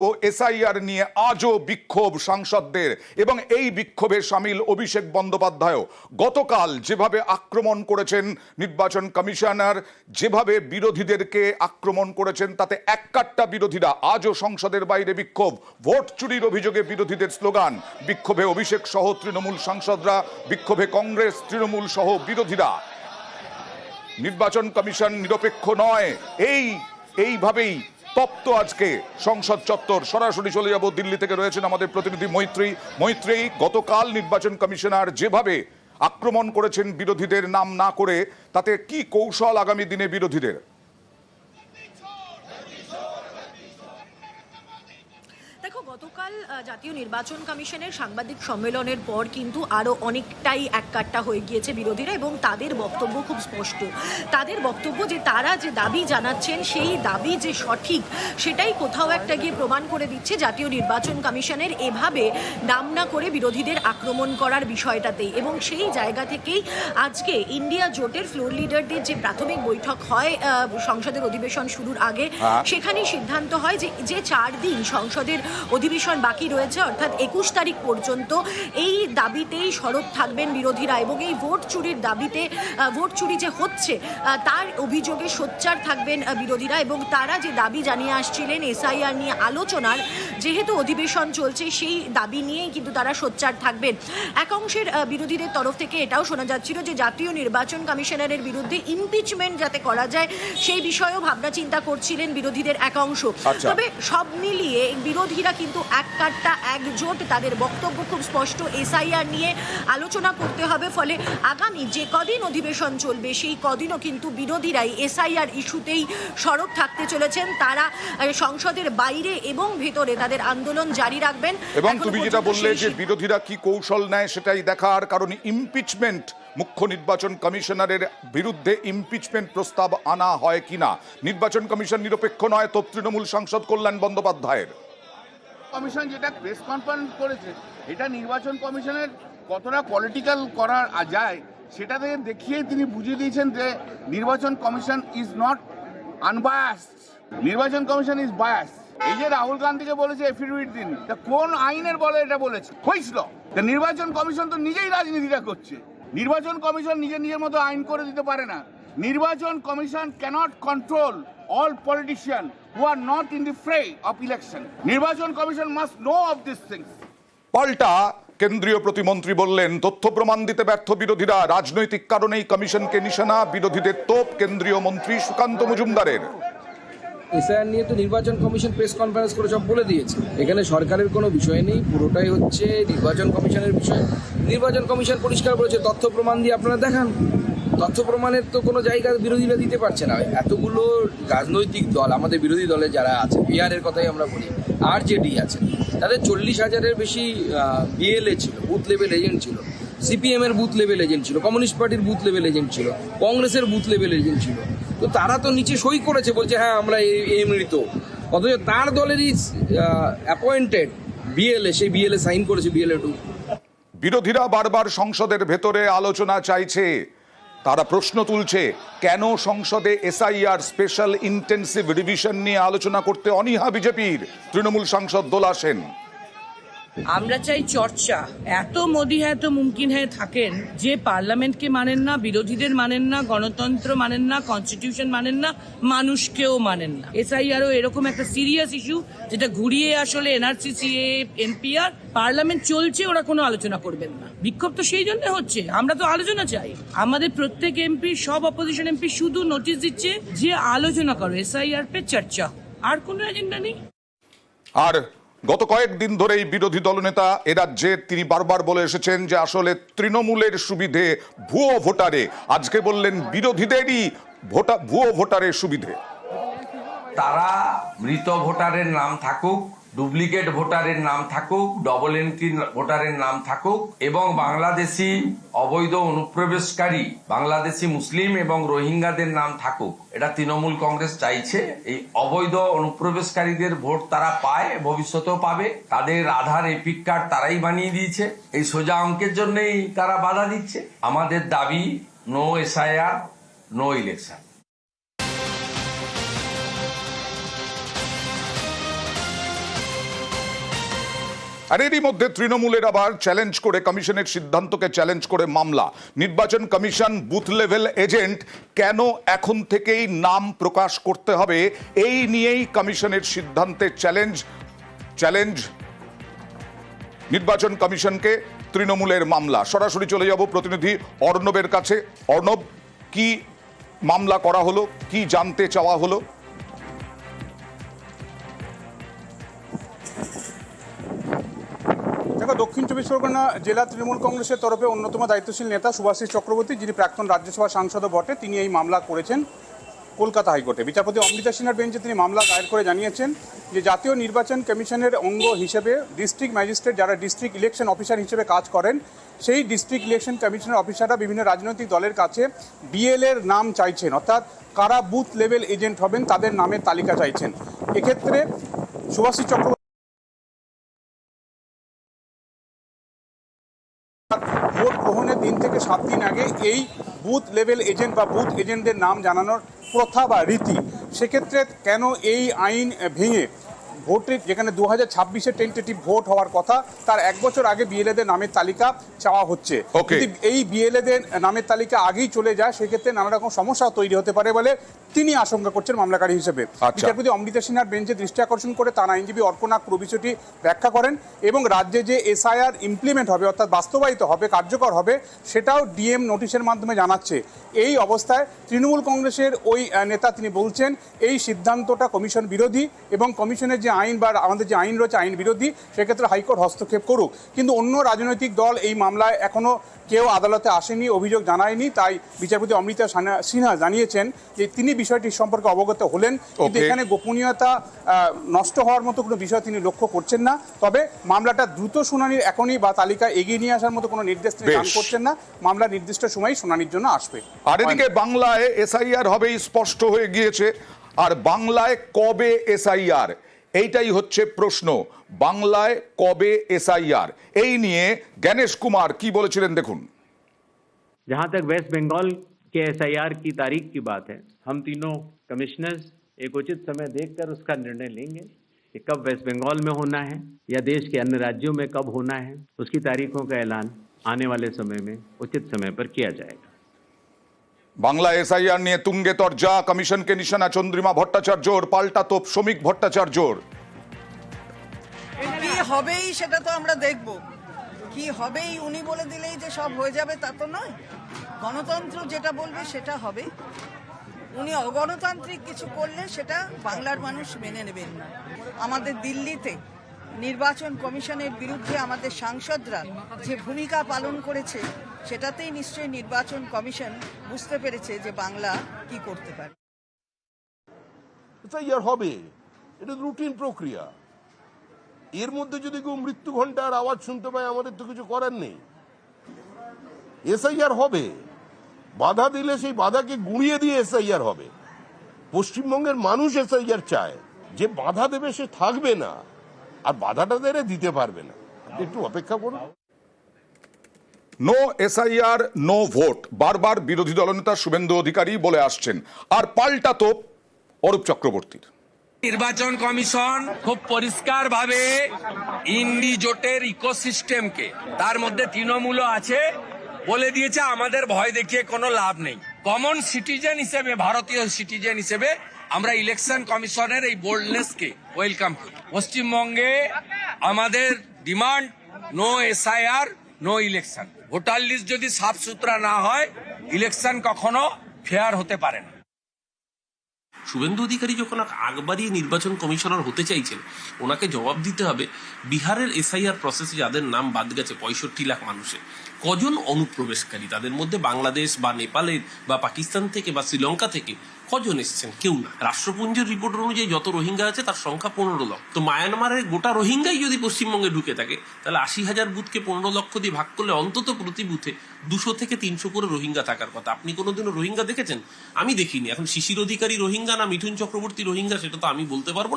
ও SIR নিয়ে আজও বিক্ষোভ সাংসদদের এবং এই বিক্ষোভে সামিল অভিষেক বন্দ্যোপাধ্যায়ও। গতকাল যেভাবে আক্রমণ করেছেন নির্বাচন কমিশনার, যেভাবে বিরোধীদেরকে আক্রমণ করেছেন, তাতে এককাট্টা বিরোধীরা। আজও সংসদের বাইরে বিক্ষোভ। ভোট চুরির অভিযোগে বিরোধীদের স্লোগান, বিক্ষোভে অভিষেক সহ তৃণমূল সাংসদরা, বিক্ষোভে কংগ্রেস, তৃণমূল সহ বিরোধীরা। নির্বাচন কমিশন নিরপেক্ষ নয়। এই, এইভাবেই তপ্ত আজকে সংসদ চত্বর। সরাসরি চলে যাব দিল্লি থেকে রয়েছেন আমাদের প্রতিনিধি মৈত্রী। মৈত্রী, গতকাল নির্বাচন কমিশনার যেভাবে আক্রমণ করেছেন বিরোধীদের নাম না করে, তাতে কি কৌশল আগামী দিনে বিরোধীদের? গতকাল জাতীয় নির্বাচন কমিশনের সাংবাদিক সম্মেলনের পর কিন্তু আরও অনেকটাই এককাট্টা হয়ে গিয়েছে বিরোধীরা এবং তাদের বক্তব্য খুব স্পষ্ট তাদের বক্তব্য যে তারা যে দাবি জানাচ্ছেন সেই দাবি যে সঠিক সেটাই কোথাও একটা গিয়ে প্রমাণ করে দিচ্ছে জাতীয় নির্বাচন কমিশনের এভাবে নাম না করে বিরোধীদের আক্রমণ করার বিষয়টাতেই এবং সেই জায়গা থেকেই আজকে ইন্ডিয়া জোটের ফ্লোর লিডারদের যে প্রাথমিক বৈঠক হয় সংসদের অধিবেশন শুরুর আগে হ্যাঁ। সেখানেই সিদ্ধান্ত হয় যে যে চার দিন সংসদের অধিবেশন বাকি রয়েছে অর্থাৎ একুশ তারিখ পর্যন্ত এই দাবিতেই সরব থাকবেন বিরোধীরা এবং এই ভোট চুরির দাবিতে ভোট চুরি যে হচ্ছে তার অভিযোগে সোচ্চার থাকবেন বিরোধীরা এবং তারা যে দাবি জানিয়ে আসছিলেন এসআইআর নিয়ে আলোচনার যেহেতু অধিবেশন চলছে সেই দাবি নিয়েই কিন্তু তারা সোচ্চার থাকবেন এক অংশের বিরোধীদের তরফ থেকে এটাও শোনা যাচ্ছিল যে জাতীয় নির্বাচন কমিশনারের বিরুদ্ধে ইমপিচমেন্ট যাতে করা যায় সেই বিষয়েও ভাবনা চিন্তা করছিলেন বিরোধীদের এক অংশ আচ্ছা। তবে সব মিলিয়ে বিরোধীরা কিন্তু এক কাট্টা একজোট তাদের বক্তব্য খুব স্পষ্ট এসআইআর নিয়ে আলোচনা করতে হবে। ফলে আগামী যে কদিন অধিবেশন চলবে সেই কদিনও কিন্তু বিরোধীরাই এসআইআর ইস্যুতেই সরব থাকতে চলেছেন। তারা সংসদের বাইরে এবং ভেতরে তাদের আন্দোলন জারি রাখবেন। এবং তুমি যেটা বললে যে বিরোধীরা কি কৌশল নেয় সেটাই দেখার কারণ ইমপিচমেন্ট মুখ্য নির্বাচন কমিশনারের বিরুদ্ধে ইমপিচমেন্ট প্রস্তাব আনা হয় কিনা? নির্বাচন কমিশন নিরপেক্ষ নয় তো তৃণমূল সাংসদ কল্যাণ বন্দ্যোপাধ্যায়ের। কমিশন যেটা প্রেস কনফারেন্স করেছে, এটা নির্বাচন কমিশনের কতটা পলিটিক্যাল করা যায় সেটা থেকে দেখিয়ে তিনি বুঝিয়ে দিয়েছেন যে নির্বাচন কমিশন ইজ নট আনবায়াসড নির্বাচন কমিশন ইজ বায়াস এই যে রাহুল গান্ধীকে বলেছে এফিডেভিট দিন, তা কোন আইনের বলে এটা বলেছে? হয়েছিল তা নির্বাচন কমিশন তো নিজেই রাজনীতিটা করছে। নির্বাচন কমিশন নিজের নিজের মতো আইন করে দিতে পারে না। নির্বাচন commission cannot control all politicians who are not in the fray of election. Nirbachan Commission must know of these things. পাল্টা কেন্দ্রীয় প্রতিমন্ত্রী বললেন তথ্য প্রমাণ দিতে ব্যর্থ বিরোধীরা। রাজনৈতিক কারণেই কমিশনকে নিশানা। বিরোধীদের তোপ কেন্দ্রীয় মন্ত্রী সুকান্ত মজুমদারের। এসআইআর নিয়ে তো নির্বাচন কমিশন প্রেস কনফারেন্স করে সব বলে দিয়েছে। এখানে সরকারের কোনো বিষয় নেই পুরোটাই হচ্ছে নির্বাচন কমিশনের বিষয়। নির্বাচন কমিশন পরিষ্কার বলেছে তথ্য প্রমাণ দিয়ে আপনারা দেখান। তথ্য প্রমাণের তো কোনো জায়গা বিরোধীরা দিতে পারছে না। এতগুলো রাজনৈতিক দল, আমাদের বিরোধী দলে যারা আছে বিহারের কথাই আমরা বলি আর জেডি আছে, তাদের চল্লিশ হাজারের বেশি বিএলএ ছিল বুথ লেভেল এজেন্ট ছিল। সিপিএম এর বুথ লেভেল এজেন্ট ছিল কমিউনিস্ট পার্টির বুথ লেভেল এজেন্ট ছিল কংগ্রেসের বুথ লেভেল এজেন্ট ছিল। তো তারা তো নিচে সই করেছে, বলছে হ্যাঁ আমরা এ- এ মৃত। অথচ তার দলেরই অ্যাপয়েন্টেড বিএলএ সেই বিএলএ সাইন করেছে বিএলএ টু বিরোধীরা বারবার সংসদের ভেতরে আলোচনা চাইছে। তারা প্রশ্ন তুলছে, কেন সংসদে এসআইআর স্পেশাল ইন্টেন্সিভ রিভিশন নিয়ে আলোচনা করতে অনীহা বিজেপির? তৃণমূল সাংসদ দোলা সেন। আমরা চাই চর্চা। এত মোদি হ্যাঁ তো মুমকিন হ্যাঁ থাকেন যে পার্লামেন্টকে মানেন না, বিরোধীদের মানেন না, গণতন্ত্র মানেন না কনস্টিটিউশন মানেন না, মানুষকেও মানেন না। এসআইআরও এরকম একটা সিরিয়াস ইস্যু যেটা ঘুরিয়ে আসলে এনআরসি সিএ এনপিআর পার্লামেন্ট চলছে ওরা কোনো আলোচনা করবেন না। বিক্ষোভ তো সেই জন্য হচ্ছে, আমরা তো আলোচনা চাই। আমাদের প্রত্যেক এমপি সব অপোজিশন এমপি শুধু নোটিশ দিচ্ছে যে আলোচনা করো, এসআইআর পে চর্চা আর কোনো এজেন্ডা নেই। আর গত কয়েকদিন ধরেই বিরোধী দলনেতা এরাজ্যে তিনি বারবার বলে এসেছেন যে আসলে তৃণমূলের সুবিধে ভুয়ো ভোটারে, আজকে বললেন বিরোধীদেরই ভোটা, ভুয়ো ভোটারের সুবিধে। তারা মৃত ভোটারের নাম থাকুক ডুপ্লিকেট ভোটারের নাম থাকুক ডবল এন্ট্রি ভোটারের নাম থাকুক এবং বাংলাদেশি অবৈধ অনুপ্রবেশকারী, বাংলাদেশি মুসলিম এবং রোহিঙ্গাদের নাম থাকুক। এটা তৃণমূল কংগ্রেস চাইছে। এই অবৈধ অনুপ্রবেশকারীদের ভোট তারা পায়, ভবিষ্যতেও পাবে। তাদের আধার এপিক কার্ড তারাই বানিয়ে দিয়েছে। এই সোজা অঙ্কের জন্যই তারা বাধা দিচ্ছে। আমাদের দাবি নো এসআইআর নো ইলেকশন আর এরই মধ্যে তৃণমূলের আবার চ্যালেঞ্জ করে কমিশনের সিদ্ধান্তকে চ্যালেঞ্জ করে মামলা। নির্বাচন কমিশন বুথ লেভেল এজেন্ট কেন এখন থেকেই নাম প্রকাশ করতে হবে? এই নিয়েই কমিশনের সিদ্ধান্তে চ্যালেঞ্জ চ্যালেঞ্জ নির্বাচন কমিশনকে তৃণমূলের মামলা। সরাসরি চলে যাব প্রতিনিধি অর্ণবের কাছে। অর্ণব, কি মামলা করা হলো? কি জানতে চাওয়া হলো? দক্ষিণ চব্বিশ পরগনা জেলা তৃণমূল কংগ্রেসের তরফে অন্যতম দায়িত্বশীল নেতা সুভাষিস চক্রবর্তী, যিনি প্রাক্তন রাজ্যসভা সাংসদও বটে, তিনি এই মামলা করেছেন কলকাতা হাইকোর্টে। বিচারপতি অমৃতা সিনহার বেঞ্চে তিনি মামলা দায়ের করে জানিয়েছেন যে জাতীয় নির্বাচন কমিশনের অঙ্গ হিসেবে ডিস্ট্রিক্ট ম্যাজিস্ট্রেট যারা ডিস্ট্রিক্ট ইলেকশন অফিসার হিসেবে কাজ করেন, সেই ডিস্ট্রিক্ট ইলেকশন কমিশনের অফিসাররা বিভিন্ন রাজনৈতিক দলের কাছে বিএল এর নাম চাইছেন। অর্থাৎ কারা বুথ লেভেল এজেন্ট হবেন তাদের নামের তালিকা চাইছেন। এক্ষেত্রে সুভাষিস চক্রবর্তী ভোট গ্রহণের দিন থেকে সাত দিন আগে এই বুথ লেভেল এজেন্ট বা বুথ এজেন্টদের নাম জানানোর প্রথা বা রীতি, সেক্ষেত্রে কেন এই আইন ভেঙে ভোটের যেখানে দু হাজার ছাব্বিশে টেন্টেটিভ ভোট হওয়ার কথা তার এক বছর আগে বিএলএদের নামের তালিকা চাওয়া হচ্ছে. যদি এই বিএলএদের নামের তালিকা আগেই চলে যায় সেক্ষেত্রে নানা রকম সমস্যা তৈরি হতে পারে বলে তিনি আশঙ্কা করছেন মামলাকারী হিসেবে আচ্ছা। বিচারপতি অমৃতা সিনহার বেঞ্চে দৃষ্টি আকর্ষণ করে তার আইনজীবী অর্পণা পুরো বিষয়টি ব্যাখ্যা করেন এবং রাজ্যে যে এসআইআর ইমপ্লিমেন্ট হবে অর্থাৎ বাস্তবায়িত হবে কার্যকর হবে সেটাও ডিএম নোটিশের মাধ্যমে জানাচ্ছে এই অবস্থায় তৃণমূল কংগ্রেসের ওই নেতা তিনি বলছেন এই সিদ্ধান্তটা কমিশন বিরোধী এবং কমিশনের যে আইন বা আমাদের যে আইন রয়েছে আইন বিরোধী সেক্ষেত্রে হাইকোর্ট হস্তক্ষেপ করুক। কিন্তু অন্য রাজনৈতিক দল এই মামলায় এখনও কেউ আদালতে আসেনি অভিযোগ জানায়নি। তাই বিচারপতি অমৃতা সানা- সিনহা জানিয়েছেন যে তিনি বিষয়টি সম্পর্কে অবগত হলেন কিন্তু এখানে গোপনীয়তা নষ্ট হওয়ার মতো কোনো বিষয় তিনি লক্ষ্য করছেন না। তবে মামলাটা দ্রুত শুনানির এখনই বা তালিকা এগিয়ে নিয়ে আসার মতো কোনো নির্দেশ তিনি দান করছেন না। মামলা নির্দিষ্ট সময় শুনানির জন্য আসবে। আর এদিকে বাংলায় এসআইআর হবেই স্পষ্ট হয়ে গিয়েছে। আর বাংলায় কবে এসআইআর? এইটাই হচ্ছে প্রশ্ন বাংলায় কবে এসআইআর এই নিয়ে জ্ঞানেশ কুমার কি বলেছিলেন দেখুন जहां तक वेस्ट बंगाल के एसआईआर की तारीख की बात है हम तीनों कमिश्नर्स एक उचित समय देखकर उसका निर्णय लेंगे कि कब वेस्ट बंगाल में होना है या देश के अन्य राज्यों में कब होना है उसकी तारीखों का ऐलान आने वाले समय में उचित समय पर किया जाएगा বাংলা এসআইআর নিয়ে তুঙ্গে তর্জা কমিশনকে নিশানা, চন্দ্রিমা ভট্টাচার্যর পাল্টা তোপ, শ্রমিক ভট্টাচার্যর। কি হবেই সেটা তো আমরা দেখব। কি হবেই উনি বলে দিলেই যে সব হয়ে যাবে তা তো নয়। গণতন্ত্র যেটা বলবে সেটা হবে। উনি অগণতান্ত্রিক কিছু করলে সেটা বাংলার মানুষ মেনে নেবেন না। আমাদের দিল্লিতে নির্বাচন কমিশনের বিরুদ্ধে আমাদের সাংসদরা যে ভূমিকা পালন করেছে সেটাতেই নিশ্চয়ই নির্বাচন কমিশন বুঝতে পেরেছে যে বাংলা কি করতে পারে। এসআইআর হবে এটা রুটিন প্রক্রিয়া। এর মধ্যে যদি কেউ মৃত্যু ঘণ্টার আওয়াজ শুনতে পায়, আমাদের তো কিছু করার নেই। এসআইআর হবে বাধা দিলে সেই বাধাকে গুঁড়িয়ে দিয়ে এসআইআর হবে পশ্চিমবঙ্গের মানুষ এসআইআর চায়। যে বাধা দেবে সে থাকবে না। আর বাধাটা দেরে দিতে পারবে না। একটু অপেক্ষা করুন। নো এসআইআর নো ভোট বারবার বিরোধী দলনেতা শুভেন্দু অধিকারী বলে আসছেন। আর পাল্টা তো অরূপ চক্রবর্তীর। নির্বাচন কমিশন খুব পরিষ্কার ভাবে ইন্ডি জোটের ইকোসিস্টেমকে, তার মধ্যে তৃণমূলও আছে, বলে দিয়েছে আমাদের ভয় দেখিয়ে কোনো লাভ নেই। কমন সিটিজেন হিসেবে, ভারতীয় সিটিজেন হিসেবে আমরা ইলেকশন কমিশনের এই বোল্ডনেসকে ওয়েলকাম করি। পশ্চিমবঙ্গে আমাদের demand no SIR no election voter list যদি সাফ সুতরা না হয় ইলেকশন কখনো ফেয়ার হতে পারে না। শুভেন্দু অধিকারী যখন আগবাড়িয়ে নির্বাচন কমিশনার হতে চাইছেন, ওনাকে জবাব দিতে হবে, বিহারের এসআইআর প্রসেসে যাদের নাম বাদ গেছে, পঁয়ষট্টি লাখ মানুষের। কজন অনুপ্রবেশকারী? তাদের মধ্যে বাংলাদেশ বা নেপালের বা পাকিস্তান থেকে বা শ্রীলঙ্কা থেকে কজন এসছেন? কেউ না। রাষ্ট্রপুঞ্জের রিপোর্ট অনুযায়ী যত রোহিঙ্গা আছে, তার সংখ্যা পনেরো লক্ষ। তো মায়ানমারের গোটা রোহিঙ্গাই যদি পশ্চিমবঙ্গে ঢুকে থাকে, তাহলে আশি হাজার বুথকে পনেরো লক্ষ দিয়ে ভাগ করলে অন্তত প্রতি বুথে দুশো থেকে তিনশো করে রোহিঙ্গা থাকার কথা। আপনি কোনোদিনও রোহিঙ্গা দেখেছেন? আমি দেখিনি। এখন শিশির অধিকারী রোহিঙ্গা না মিঠুন চক্রবর্তী রোহিঙ্গা, সেটা তো আমি বলতে পারব না।